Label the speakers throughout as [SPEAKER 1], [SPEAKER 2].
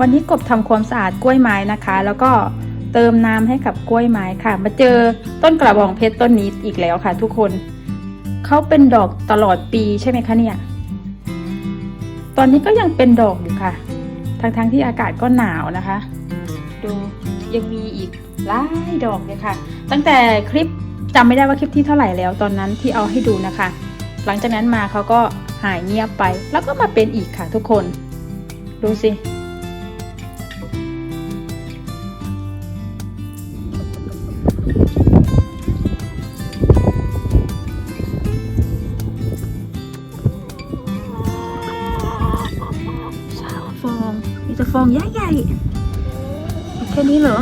[SPEAKER 1] วันนี้กบทำความสะอาดกล้วยไม้นะคะ แล้วก็เติมน้ำให้กับกล้วยไม้ค่ะ มาเจอต้นกระบองเพชรต้นนี้อีกแล้วค่ะ ทุกคนเขาเป็นดอกตลอดปีใช่ไหมคะเนี่ย ตอนนี้ก็ยังเป็นดอกอยู่ค่ะทั้งๆทที่อากาศก็หนาวนะคะ ดูยังมีอีกหลายดอกเลยค่ะ ตั้งแต่คลิปจำไม่ได้ว่าคลิปที่เท่าไหร่แล้ว ตอนนั้นที่เอาให้ดูนะคะ หลังจากนั้นมาเขาก็หายเงียบไป แล้วก็มาเป็นอีกค่ะทุกคน ดูสิ มีแต่ฟองใหญ่ๆแค่นี้เหรอ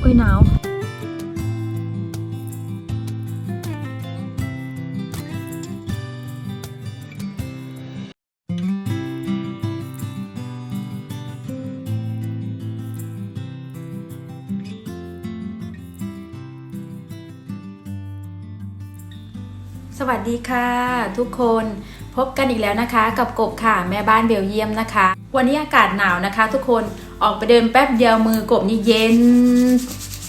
[SPEAKER 1] โอ้ยหนาวสวัสดีค่ะ ทุกคนพบกันอีกแล้วนะคะ กับกบค่ะ แม่บ้านเบลเยียมนะคะ วันนี้อากาศหนาวนะคะ ทุกคนออกไปเดินแป๊บเดียวมือกบนี่เย็น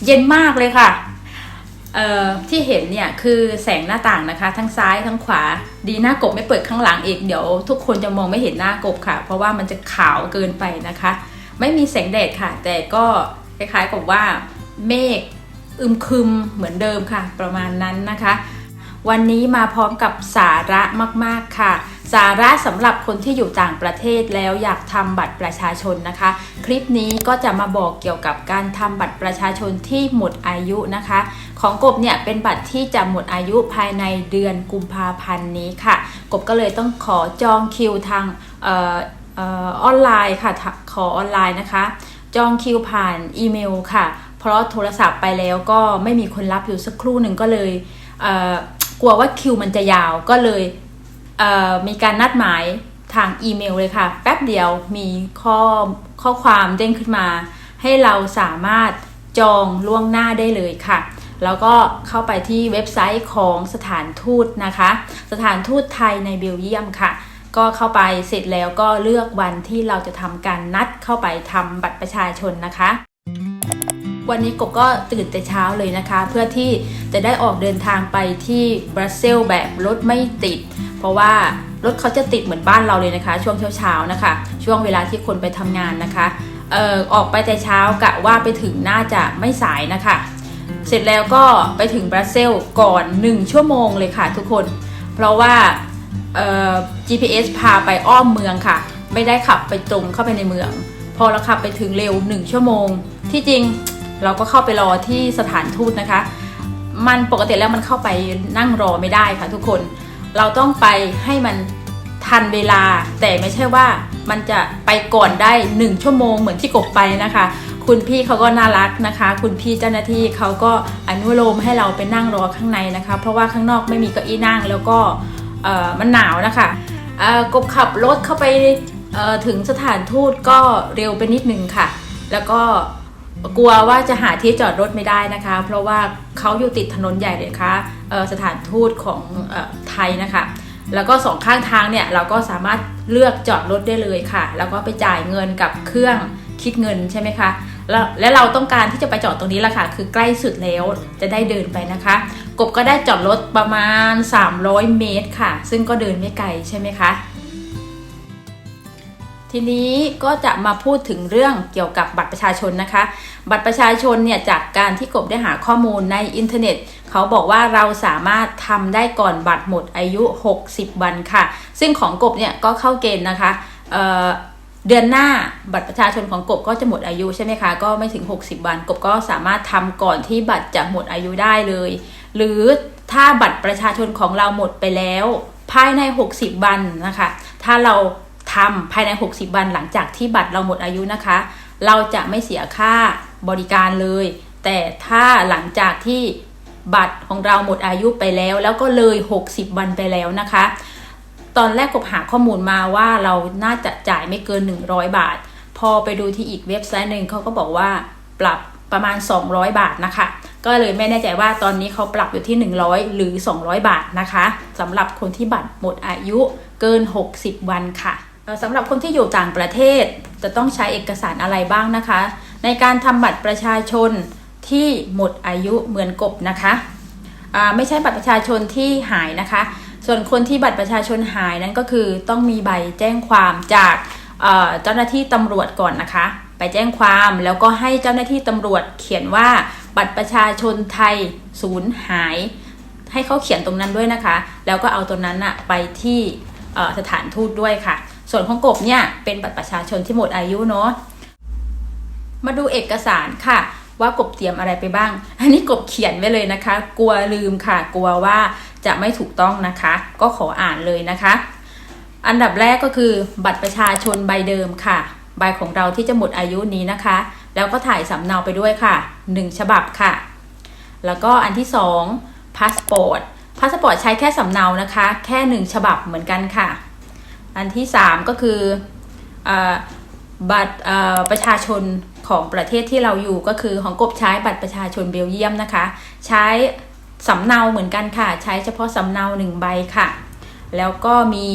[SPEAKER 1] เย็นมากเลยค่ะที่เห็นเนี่ยคือแสงหน้าต่างนะคะ ทั้งซ้ายทั้งขวา ดีหน้ากบไม่เปิดข้างหลังอีกเดี๋ยวทุกคนจะมองไม่เห็นหน้ากบค่ะ เพราะว่ามันจะขาวเกินไปนะคะ ไม่มีแสงแดดค่ะ แต่ก็คล้ายๆกับว่าเมฆอึมครึมเหมือนเดิมค่ะ ประมาณนั้นนะคะ วันนี้มาพร้อมกับสาระมาก ๆ ค่ะ สาระสำหรับคนที่อยู่ต่างประเทศแล้วอยากทำบัตรประชาชนนะคะ คลิปนี้ก็จะมาบอกเกี่ยวกับการทำบัตรประชาชนที่หมดอายุนะคะ ของกบเนี่ยเป็นบัตรที่จะหมดอายุภายในเดือนกุมภาพันธ์นี้ค่ะ กบก็เลยต้องขอจองคิวทางออนไลน์ค่ะ ขอออนไลน์นะคะ จองคิวผ่านอีเมลค่ะ เพราะโทรศัพท์ไปแล้วก็ไม่มีคนรับอยู่สักครู่หนึ่งก็เลยเกลัวว่าคิวมันจะยาวก็เลยเมีการนัดหมายทางอีเมลเลยค่ะ แป๊บเดียวมีข้อข้อความเด้งขึ้นมา ให้เราสามารถจองล่วงหน้าได้เลยค่ะ แล้วก็เข้าไปที่เว็บไซต์ของสถานทูตนะคะ สถานทูตไทยในเบลเยียมค่ะ ก็เข้าไปเสร็จแล้วก็เลือกวันที่เราจะทำการนัดเข้าไปทำบัตรประชาชนนะคะ วันนี้กบก็ตื่นแต่เช้าเลยนะคะ เพื่อที่จะได้ออกเดินทางไปที่บรัสเซลแบบรถไม่ติด เพราะว่ารถเขาจะติดเหมือนบ้านเราเลยนะคะ ช่วงเช้าๆนะคะ ช่วงเวลาที่คนไปทำงานนะคะเอ่อออกไปแต่เช้ากะว่าไปถึงน่าจะไม่สายนะคะ เสร็จแล้วก็ไปถึงบรัสเซลก่อน 1 ชั่วโมงเลยค่ะทุกคน เพราะว่าเอ่อ GPS พาไปอ้อมเมืองค่ะ ไม่ได้ขับไปตรงเข้าไปในเมือง พอเราขับไปถึงเร็ว 1 ชั่วโมง ที่จริง เราก็เข้าไปรอที่สถานทูตนะคะ มันปกติแล้วมันเข้าไปนั่งรอไม่ได้ค่ะทุกคน เราต้องไปให้มันทันเวลา แต่ไม่ใช่ว่ามันจะไปก่อนได้ 1 ชั่วโมงเหมือนที่กบไปนะคะ คุณพี่เขาก็น่ารักนะคะ คุณพี่เจ้าหน้าที่เขาก็อนุโลมให้เราไปนั่งรอข้างในนะคะ เพราะว่าข้างนอกไม่มีเก้าอี้นั่งแล้วก็มันหนาวนะคะกบขับรถเข้าไปถึงสถานทูตก็เร็วไปนิดนึงค่ะ แล้วก็ กลัวว่าจะหาที่จอดรถไม่ได้นะคะ เพราะว่าเขาอยู่ติดถนนใหญ่เลยค่ะเอ่อสถานทูตของเออไทยนะคะ แล้วก็สองข้างทางเนี่ยเราก็สามารถเลือกจอดรถได้เลยค่ะ แล้วก็ไปจ่ายเงินกับเครื่องคิดเงินใช่ไหมคะแล้วและเราต้องการที่จะไปจอดตรงนี้แหละค่ะ คือใกล้สุดแล้วจะได้เดินไปนะคะ กบก็ได้จอดรถประมาณ 300 เมตรค่ะ ซึ่งก็เดินไม่ไกลใช่ไหมคะ ทีนี้ก็จะมาพูดถึงเรื่องเกี่ยวกับบัตรประชาชนนะคะ บัตรประชาชนเนี่ยจากการที่กบได้หาข้อมูลในอินเทอร์เน็ต เขาบอกว่าเราสามารถทำได้ก่อนบัตรหมดอายุ 60 วันค่ะ ซึ่งของกบเนี่ยก็เข้าเกณฑ์นะคะเเดือนหน้าบัตรประชาชนของกบก็จะหมดอายุใช่ไหมคะ ก็ไม่ถึง 60 วัน กบก็สามารถทำก่อนที่บัตรจะหมดอายุได้เลย หรือถ้าบัตรประชาชนของเราหมดไปแล้ว ภายใน 60 วันนะคะ ถ้าเรา ทำภายใน 60 วันหลังจากที่บัตรเราหมดอายุนะคะ เราจะไม่เสียค่าบริการเลย แต่ถ้าหลังจากที่บัตรของเราหมดอายุไปแล้ว แล้วก็เลย 60 วันไปแล้วนะคะ ตอนแรกกบหาข้อมูลมาว่าเราน่าจะจ่ายไม่เกิน 100 บาท พอไปดูที่อีกเว็บไซต์หนึ่งเขาก็บอกว่าปรับประมาณ 200 บาทนะคะ ก็เลยไม่แน่ใจว่าตอนนี้เขาปรับอยู่ที่ 100 หรือ 200 บาทนะคะสำหรับคนที่บัตรหมดอายุเกิน 60 วันค่ะ สำหรับคนที่อยู่ต่างประเทศจะต้องใช้เอกสารอะไรบ้างนะคะ ในการทำบัตรประชาชนที่หมดอายุเหมือนกบนะคะไม่ใช่บัตรประชาชนที่หายนะคะ ส่วนคนที่บัตรประชาชนหายนั้นก็คือต้องมีใบแจ้งความจากเจ้าหน้าที่ตำรวจก่อนนะคะ ไปแจ้งความแล้วก็ให้เจ้าหน้าที่ตำรวจเขียนว่าบัตรประชาชนไทยสูญหาย ให้เขาเขียนตรงนั้นด้วยนะคะ แล้วก็เอาตัวนั้นอะไปที่สถานทูตด้วยค่ะ ส่วนของกบเนี่ยเป็นบัตรประชาชนที่หมดอายุเนาะมาดูเอกสารค่ะ ว่ากบเตรียมอะไรไปบ้าง อันนี้กบเขียนไว้เลยนะคะ กลัวลืมค่ะ กลัวว่าจะไม่ถูกต้องนะคะ ก็ขออ่านเลยนะคะ อันดับแรกก็คือบัตรประชาชนใบเดิมค่ะ ใบของเราที่จะหมดอายุนี้นะคะ แล้วก็ถ่ายสำเนาไปด้วยค่ะ 1 ฉบับค่ะ แล้วก็อันที่2พาสปอร์ตพาสปอร์ตใช้แค่สำเนานะคะ แค่ 1 ฉบับเหมือนกันค่ะ อันที่ 3 ก็คืออบัตรประชาชนของประเทศที่เราอยู่ก็คือของกบใช้บัตรประชาชนเบลเยียมนะคะ ใช้สำเนาเหมือนกันค่ะ ใช้เฉพาะสำเนาหนึ่งใบค่ะ แล้วก็มี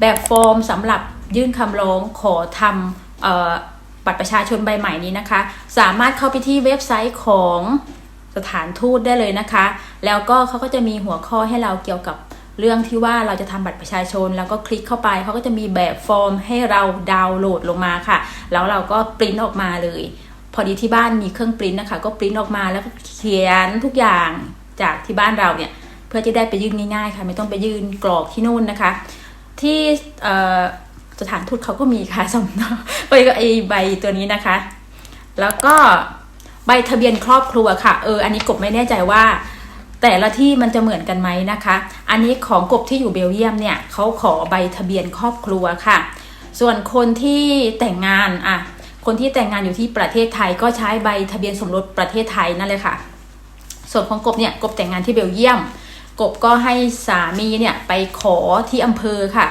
[SPEAKER 1] แบบฟอร์มสำหรับยื่นคำร้องขอทำอบัตรประชาชนใบใหม่นี้นะคะ สามารถเข้าไปที่เว็บไซต์ของสถานทูตได้เลยนะคะ แล้วก็เขาก็จะมีหัวข้อให้เราเกี่ยวกับ เรื่องที่ว่าเราจะทำบัตรประชาชน แล้วก็คลิกเข้าไปเขาก็จะมีแบบฟอร์มให้เราดาวน์โหลดลงมาค่ะ แล้วเราก็ปริ้นออกมาเลย พอดีที่บ้านมีเครื่องปริ้นนะคะ ก็ปริ้นออกมาแล้วก็เขียนทุกอย่างจากที่บ้านเราเนี่ยเพื่อจะได้ไปยื่นง่ายๆค่ะ ไม่ต้องไปยื่นกรอกที่นู่นนะคะ ที่สถานทูตเขาก็มีค่ะสำเนาไปก็ไอใบตัวนี้นะคะ แล้วก็ใบทะเบียนครอบครัวค่ะ เออ อันนี้กบไม่แน่ใจว่า แต่ละที่มันจะเหมือนกันไหมนะคะ อันนี้ของกบที่อยู่เบลเยียมเนี่ยเขาขอใบทะเบียนครอบครัวค่ะ ส่วนคนที่แต่งงานอะคนที่แต่งงานอยู่ที่ประเทศไทยก็ใช้ใบทะเบียนสมรสประเทศไทยนั่นเลยค่ะ ส่วนของกบเนี่ยกบแต่งงานที่เบลเยียม กบก็ให้สามีเนี่ยไปขอที่อำเภอค่ะ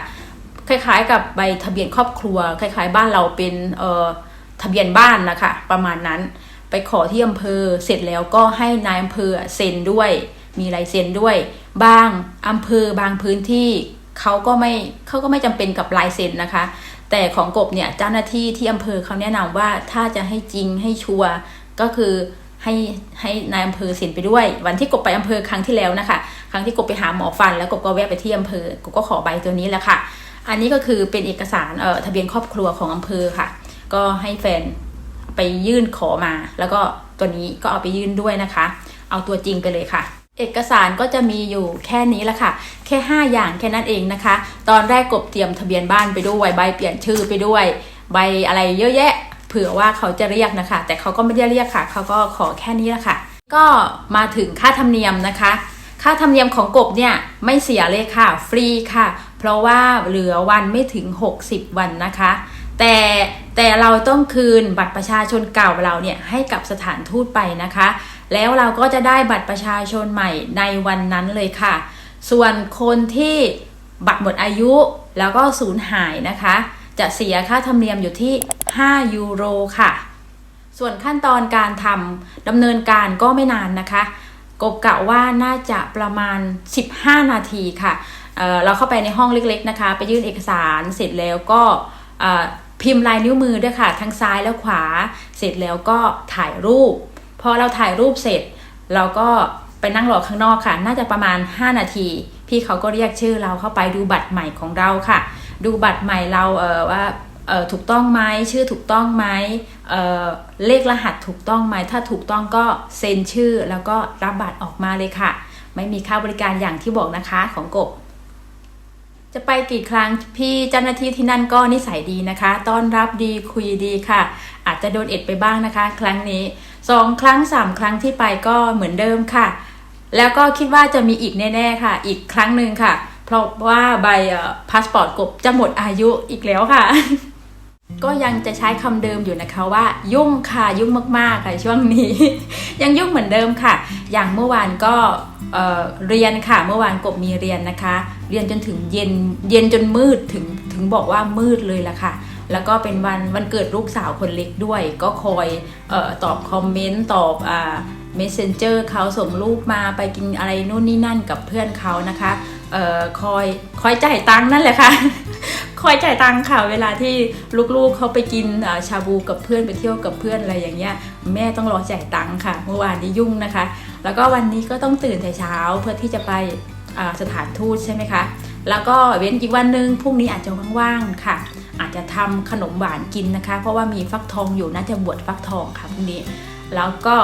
[SPEAKER 1] คล้ายๆ กับใบทะเบียนครอบครัว คล้าย ๆ บ้านเราเป็นเอ่อทะเบียนบ้านนะคะประมาณนั้น ไปขอที่อำเภอเสร็จแล้วก็ให้นายอำเภอเซ็นด้วย มีลายเซ็นด้วย บางอำเภอบางพื้นที่เขาก็ไม่เขาก็ไม่จำเป็นกับลายเซ็นนะคะ แต่ของกบเนี่ยเจ้าหน้าที่ที่อำเภอเขาแนะนำว่าถ้าจะให้จริงให้ชัวร์ก็คือให้ให้นายอำเภอเซ็นไปด้วย วันที่กบไปอำเภอครั้งที่แล้วนะคะ ครั้งที่กบไปหาหมอฟัน แล้วกบก็แวะไปที่อำเภอกบก็ขอใบตัวนี้แหละค่ะ อันนี้ก็คือเป็นเอกสารเอ่อทะเบียนครอบครัวของอำเภอค่ะ ก็ให้แฟนไปยื่นขอมา แล้วก็ตัวนี้ก็เอาไปยื่นด้วยนะคะ เอาตัวจริงไปเลยค่ะ เอกสารก็จะมีอยู่แค่นี้ละค่ะ แค่ 5 อย่างแค่นั้นเองนะคะ ตอนแรกกบเตรียมทะเบียนบ้านไปด้วยใบเปลี่ยนชื่อไปด้วย ใบอะไรเยอะแยะ เผื่อว่าเขาจะเรียกนะคะ แต่เขาก็ไม่ได้เรียกค่ะ เขาก็ขอแค่นี้ละค่ะ ก็มาถึงค่าธรรมเนียมนะคะ ค่าธรรมเนียมของกบเนี่ยไม่เสียเลยค่ะ ฟรีค่ะ เพราะว่าเหลือวันไม่ถึง 60 วันนะคะ แต่แต่เราต้องคืนบัตรประชาชนเก่าเราเนี่ยให้กับสถานทูตไปนะคะ แล้วเราก็จะได้บัตรประชาชนใหม่ในวันนั้นเลยค่ะ ส่วนคนที่บัตรหมดอายุแล้วก็สูญหายนะคะ จะเสียค่าธรรมเนียมอยู่ที่ 5 ยูโรค่ะ ส่วนขั้นตอนการทำดำเนินการก็ไม่นานนะคะกบกะว่าน่าจะประมาณ 15 นาทีค่ะเเราเข้าไปในห้องเล็ก ๆนะคะ ไปยื่นเอกสารเสร็จแล้วก็พิมพ์ลายนิ้วมือด้วยค่ะ ทั้งซ้ายและขวา เสร็จแล้วก็ถ่ายรูป พอเราถ่ายรูปเสร็จ เราก็ไปนั่งรอข้างนอกค่ะ น่าจะประมาณ 5 นาที พี่เขาก็เรียกชื่อเราเข้าไปดูบัตรใหม่ของเราค่ะ ดูบัตรใหม่เราเออว่าเออถูกต้องไหมชื่อถูกต้องไหมเออเลขรหัสถูกต้องไหมถ้าถูกต้องก็เซ็นชื่อแล้วก็รับบัตรออกมาเลยค่ะ ไม่มีค่าบริการอย่างที่บอกนะคะของกบจะไปกี่ครั้งพี่เจ้าหน้าที่ที่นั่นก็นิสัยดีนะคะ ต้อนรับดีคุยดีค่ะ อาจจะโดนเอ็ดไปบ้างนะคะ ครั้งนี้ สองครั้งสามครั้งที่ไปก็เหมือนเดิมค่ะ แล้วก็คิดว่าจะมีอีกแน่ๆค่ะ อีกครั้งหนึ่งค่ะ เพราะว่าใบพาสปอร์ตกบจะหมดอายุอีกแล้วค่ะ ก็ยังจะใช้คำเดิมอยู่นะคะว่า ยุ่งค่ะยุ่งมากๆค่ะช่วงนี้ ยังยุ่งเหมือนเดิมค่ะ อย่างเมื่อวานก็เเรียนค่ะเมื่อวานกบมีเรียนนะคะ เรียนจนถึงเย็นเย็นจนมืดถึงถึงบอกว่ามืดเลยละค่ะ แล้วก็เป็นวันวันเกิดลูกสาวคนเล็กด้วย ก็คอยออตอบคอมเมนต์ตอบอ่า messenger เขาส่งรูปมาไปกินอะไรนู่นนี่นั่นกับเพื่อนเขานะคะเอ่อคอยคอยจ่ายตังค์นั่นแหละค่ะคอยจ่ายตังค่ะเวลาที่ลูกๆเขาไปกินชาบูกับเพื่อนไปเที่ยวกับเพื่อนอะไรอย่างเงี้ยแม่ต้องรอจ่ายตังค่ะ เมื่อวานนี้ยุ่งนะคะ แล้วก็วันนี้ก็ต้องตื่นแต่เช้าเพื่อที่จะไปสถานทูตใช่ไหมคะ แล้วก็เว้นอีกวันหนึ่งพรุ่งนี้อาจจะว่างๆค่ะ อาจจะทำขนมหวานกินนะคะ เพราะว่ามีฟักทองอยู่น่าจะบวชฟักทองค่ะพรุ่งนี้ แล้วก็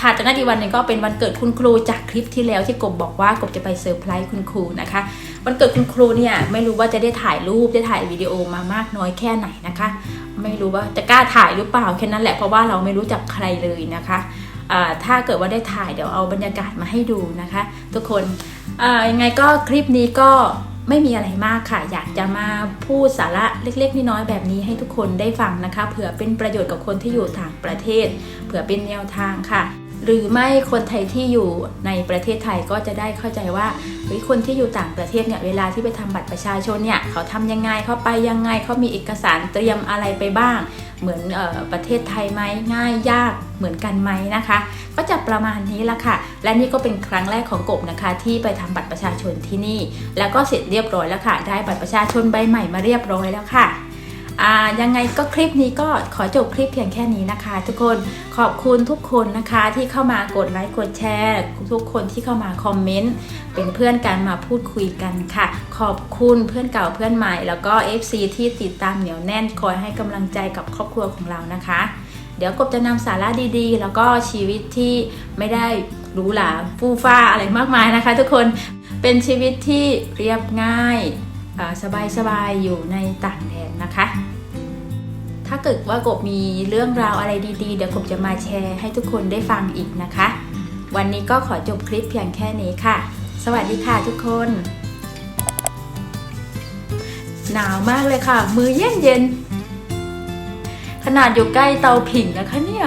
[SPEAKER 1] ถัดจากนั้นอีกวันนึงก็เป็นวันเกิดคุณครูจากคลิปที่แล้วที่กบบอกว่ากบจะไปเซอร์ไพรส์คุณครูนะคะ วันเกิดคุณครูเนี่ยไม่รู้ว่าจะได้ถ่ายรูปได้ถ่ายวิดีโอมามากน้อยแค่ไหนนะคะ ไม่รู้ว่าจะกล้าถ่ายหรือเปล่าแค่นั้นแหละเพราะว่าเราไม่รู้จักใครเลยนะคะ ถ้าเกิดว่าได้ถ่ายเดี๋ยวเอาบรรยากาศมาให้ดูนะคะ ทุกคนยังไงก็คลิปนี้ก็ไม่มีอะไรมากค่ะ อยากจะมาพูดสาระเล็ก ๆน้อยๆแบบนี้ให้ทุกคนได้ฟังนะคะ เผื่อเป็นประโยชน์กับคนที่อยู่ต่างประเทศ เผื่อเป็นแนวทางค่ะ หรือไม่คนไทยที่อยู่ในประเทศไทยก็จะได้เข้าใจว่าเฮ้ยคนที่อยู่ต่างประเทศเนี่ยเวลาที่ไปทำบัตรประชาชนเนี่ยเขาทำยังไงเขาไปยังไงเขามีเอกสารเตรียมอะไรไปบ้าง เหมือนออประเทศไทยไหมง่ายยากเหมือนกันไหมนะคะ ก็จะประมาณนี้ละค่ะ และนี่ก็เป็นครั้งแรกของกบนะคะ ที่ไปทำบัตรประชาชนที่นี่ แล้วก็เสร็จเรียบร้อยแล้วค่ะ ได้บัตรประชาชนใบใหม่มาเรียบร้อยแล้วค่ะ ยังไงก็คลิปนี้ก็ขอจบคลิปเพียงแค่นี้นะคะ ทุกคนขอบคุณทุกคนนะคะที่เข้ามากดไลค์กดแชร์ ทุกคนที่เข้ามาคอมเมนต์เป็นเพื่อนกันมาพูดคุยกันค่ะ ขอบคุณเพื่อนเก่าเพื่อนใหม่ แล้วก็ FC ที่ติดตามเหนียวแน่นคอยให้กำลังใจกับครอบครัวของเรานะคะ เดี๋ยวกบจะนำสาระดีๆ แล้วก็ชีวิตที่ไม่ได้หรูหราฟู่ฟ้าอะไรมากมายนะคะ ทุกคนเป็นชีวิตที่เรียบง่าย สบายๆอยู่ในต่างแดนนะคะ ถ้าเกิดว่ากบมีเรื่องราวอะไรดีๆ เดี๋ยวกบจะมาแชร์ให้ทุกคนได้ฟังอีกนะคะ วันนี้ก็ขอจบคลิปเพียงแค่นี้ค่ะ สวัสดีค่ะทุกคน หนาวมากเลยค่ะ มือเย็นเย็นๆขนาดอยู่ใกล้เตาผิงนะคะเนี่ย